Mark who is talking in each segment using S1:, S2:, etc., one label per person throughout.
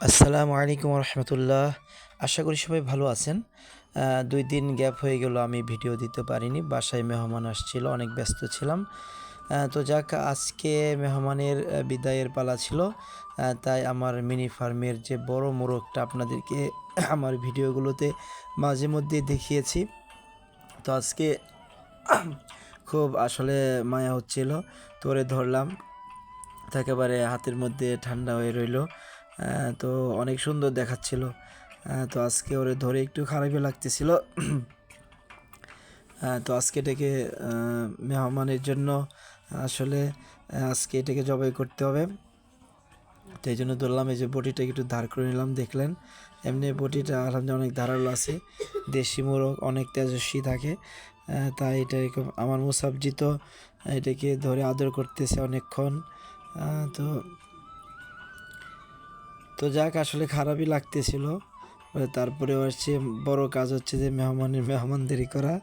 S1: আসসালামু আলাইকুম রহমতুল্লাহ আশা করি সবাই ভালো আছেন। দুই দিন গ্যাপ হয়ে গেল, আমি ভিডিও দিতে পারিনি। বাসায় মেহমান আসছিল, অনেক ব্যস্ত ছিলাম। তো যাক, আজকে মেহমানের বিদায়ের পালা ছিল। তাই আমার মিনি ফার্মের যে বড় মোরগটা আপনাদেরকে আমার ভিডিওগুলোতে মাঝে মধ্যে দেখিয়েছি। তো আজকে খুব আসলে মায়া হচ্ছিল, তোরে ধরলাম। একেবারে হাতের মধ্যে ঠান্ডা হয়ে রইল। তো অনেক সুন্দর দেখাচ্ছিল। তো আজকে ওরে ধরে একটু খারাপই লাগতেছিল। তো আজকে এটাকে মেহমানের জন্য আসলে আজকে এটাকে জবাই করতে হবে। তো এই জন্য ধরলাম, এই যে বটিটাকে একটু ধার করে নিলাম, দেখলেন? এমনি বটিটা আলহামদুলিল্লাহ অনেক ধারালো আছে। দেশি মোরগ, অনেক তেজস্বী থাকে। তাই এটা আমার মুসাবজি তো এটাকে ধরে আদর করতেছে অনেকক্ষণ। তো তো যাক, আসলে খারাপই লাগতেছিল। তারপরে হচ্ছে বড় কাজ হচ্ছে যে মেহমানের, মেহমানদারি করা।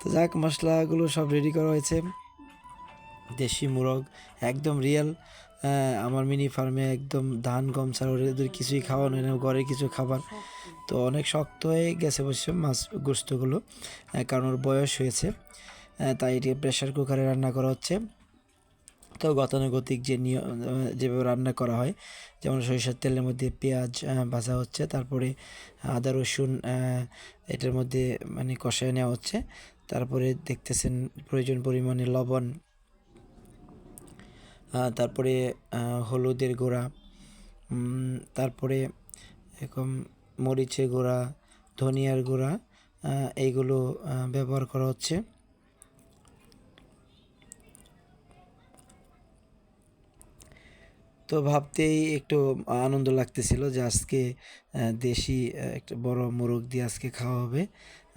S1: তো যাক, মশলাগুলো সব রেডি করা হয়েছে। দেশি মুরগ, একদম রিয়েল আমার মিনি ফার্মে একদম ধান, গম ছাড়া ওদের কিছুই খাওয়ানো হয় না ঘরে কিছু খাবার। তো অনেক শক্ত হয়ে গেছে অবশ্য মাছ গোস্তগুলো কারণ ওর বয়স হয়েছে। তাই এটি প্রেশার কুকারে রান্না করা হচ্ছে। তো গতানুগতিক যে নিয়ম যেভাবে রান্না করা হয়, যেমন সরিষার তেলের মধ্যে পেঁয়াজ ভাজা হচ্ছে, তারপরে আদা, রসুন এটার মধ্যে মানে কষায় নেওয়া হচ্ছে, তারপরে দেখতেছেন প্রয়োজন পরিমাণে লবণ তারপরে হলুদের গুঁড়া তারপরে এরকম মরিচের গুঁড়া, ধনিয়ার গুঁড়া এইগুলো ব্যবহার করা হচ্ছে। তো ভাবতেই একটু আনন্দ লাগতেছিল যে আজকে দেশি একটা বড় মোরগ দিয়ে আজকে খাওয়া হবে।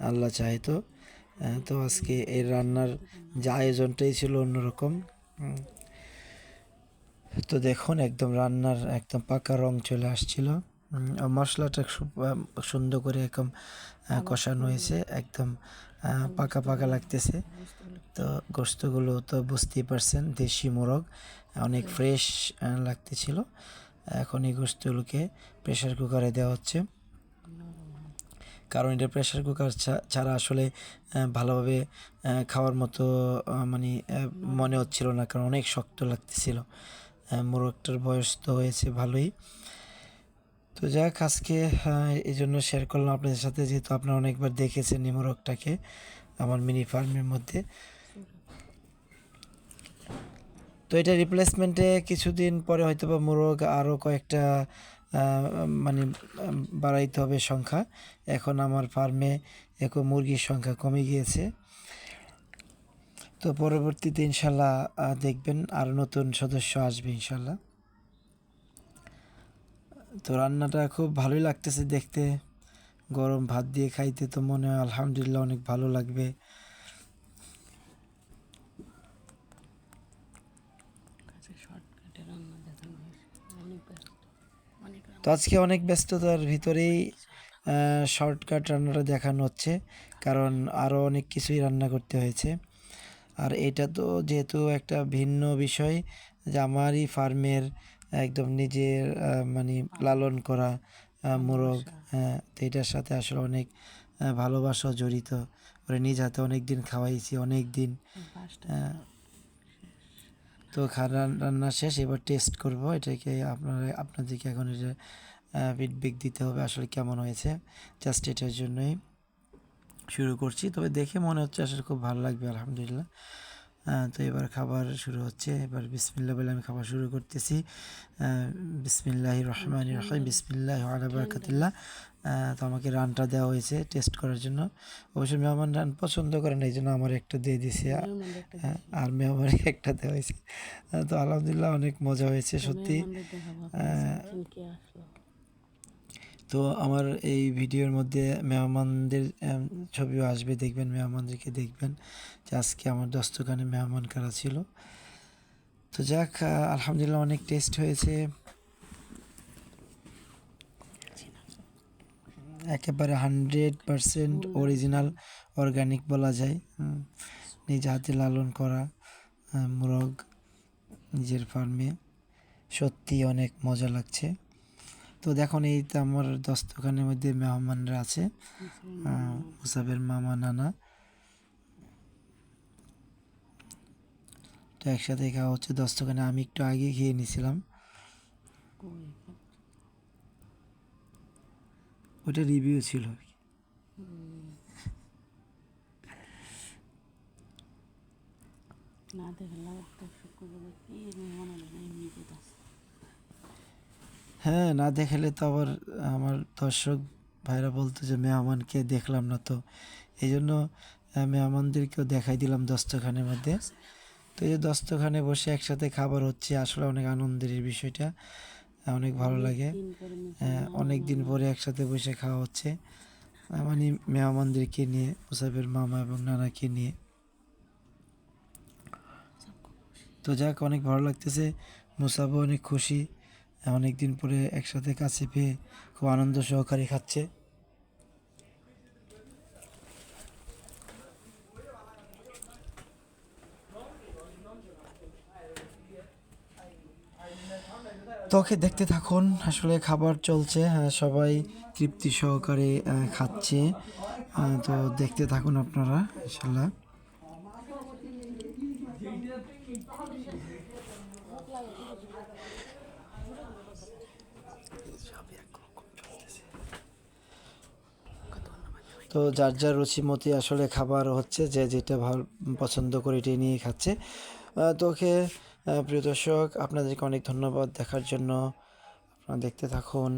S1: আল্লাহ চাহে তো। আজকে এই রান্নার যে আয়োজনটাই ছিল অন্যরকম। তো দেখুন, একদম রান্নার একদম পাকা রং চলে আসছিল। মশলাটা সুন্দর করে একদম কষানো হয়েছে। একদম পাকা পাকা লাগতেছে। তো গোস্তগুলো তো বুঝতেই পারছেন, দেশি মোরগ। অনেক ফ্রেশ লাগতেছিল। এখন এই গোস্তগুলোকে প্রেশার কুকারে দেওয়া হচ্ছে। কারণ এটা প্রেশার কুকার ছাড়া আসলে ভালোভাবে খাওয়ার মতো মানে মনে হচ্ছিল না, কারণ অনেক শক্ত লাগতেছিল। মোরগটার বয়স তো হয়েছে ভালোই। তো যাক, আজকে এই জন্য শেয়ার করলাম আপনাদের সাথে, যেহেতু আপনারা অনেকবার দেখেছেন এই মোরগটাকে, আমার মিনি ফার্মের মধ্যে। তো এটা রিপ্লেসমেন্টে কিছুদিন পরে হয়তো বা মোরগ আরও কয়েকটা মানে বাড়াইতে হবে সংখ্যা। এখন আমার ফার্মে এখন মুরগির সংখ্যা কমে গিয়েছে। তো পরবর্তীতে ইনশাল্লাহ দেখবেন আরও নতুন সদস্য আসবে ইনশাল্লাহ। তো রান্নাটা খুব ভালোই লাগতেছে দেখতে। গরম ভাত দিয়ে খাইতে তো মনে হয় আলহামদুলিল্লাহ অনেক ভালো লাগবে। তো আজকে অনেক ব্যস্ততার ভিতরেই শর্টকাট রান্নাটা দেখানো হচ্ছে কারণ আরও অনেক কিছুই রান্না করতে হয়েছে। আর এটা তো যেহেতু একটা ভিন্ন বিষয় যে আমারই ফার্মের একদম নিজের মানে লালন করা মোরগ হ্যাঁ তো এটার সাথে আসলে অনেক ভালোবাসা জড়িত। ওরে নিজ হাতে অনেক দিন খাওয়াইছি অনেক দিন তো খানা রান্না শেষ, এবার টেস্ট করব। এটাকে আপনারা, আপনাদেরকে এখন এটা ফিডব্যাক দিতে হবে আসলে কেমন হয়েছে। জাস্ট এটার জন্যই শুরু করছি। তবে দেখে মনে হচ্ছে আসলে খুব ভালো লাগবে, আলহামদুলিল্লাহ। তো এবার খাবার শুরু হচ্ছে। এবার বিসমিল্লা বলে আমি খাবার শুরু করতেছি। বিসমিল্লাহ রহমান রহিম। বিসমিল্লাহ আলা বরকাতিল্লাহ। আহ, তো আমাকে রানটা দেওয়া হয়েছে টেস্ট করার জন্য। অবশ্যই মেহমান রান পছন্দ করেন এই জন্য আমার একটা দিয়ে দিছে আর মেহমানকে একটা দেওয়া হয়েছে। তো আলহামদুলিল্লাহ অনেক মজা হয়েছে সত্যি। তো আমার এই ভিডিওর মধ্যে মেহমানদের ছবিও আসবে, দেখবেন মেহমানদেরকে দেখবেন যে আজকে আমার দস্তখানে মেহমান কারা ছিল। তো যাক আলহামদুলিল্লাহ অনেক টেস্ট হয়েছে। একেবারে হান্ড্রেড পারসেন্ট অরিজিনাল, অর্গানিক বলা যায়। নিজ হাতে লালন করা মুরগ, নিজের ফার্মে। সত্যি অনেক মজা লাগছে। তো দেখুন, এই তো আমার দস্তখানের মধ্যে মেহমানরা আছে। মুসাফের মামা, নানা। তো একসাথে খাওয়া হচ্ছে দস্তখানে। আমি একটু আগে খেয়ে নিয়েছিলাম। ওটা রিভিউ ছিল।
S2: না দেখলাম একটা শুক্রবার কি মেহমান হলো না এমনি কোথায়
S1: হ্যাঁ না দেখালে তো আবার আমার দর্শক ভাইরা বলতো যে মেহমানকে দেখলাম না তো। এই জন্য মেহমানদেরকেও দেখাই দিলাম দস্তখানের মধ্যে। তো এই যে দস্তখানে বসে একসাথে খাবার হচ্ছে আসলে অনেক আনন্দের এই বিষয়টা। অনেক ভালো লাগে। অনেক দিন পরে একসাথে বসে খাওয়া হচ্ছে। মানে মেহমানদেরকে নিয়ে মুসাফের মামা এবং নানাকে নিয়ে। তো যাক অনেক ভালো লাগতেছে। মুসাফও অনেক খুশি। অনেক দিন পরে একসাথে কাছে পেয়ে খুব আনন্দ সহকারে খাচ্ছে। তোকে দেখতে থাকুন, আসলে খাবার চলছে সবাই তৃপ্তি সহকারে খাচ্ছে। তো দেখতে থাকুন আপনারা ইনশাল্লাহ তো যার যার রুচিমতি আসলে খাবার হচ্ছে, যে যেটা ভালো, পছন্দ করে এটাই নিয়ে খাচ্ছে। তোকে প্রিয় দর্শক, আপনাদেরকে অনেক ধন্যবাদ দেখার জন্য। আপনারা দেখতে থাকুন।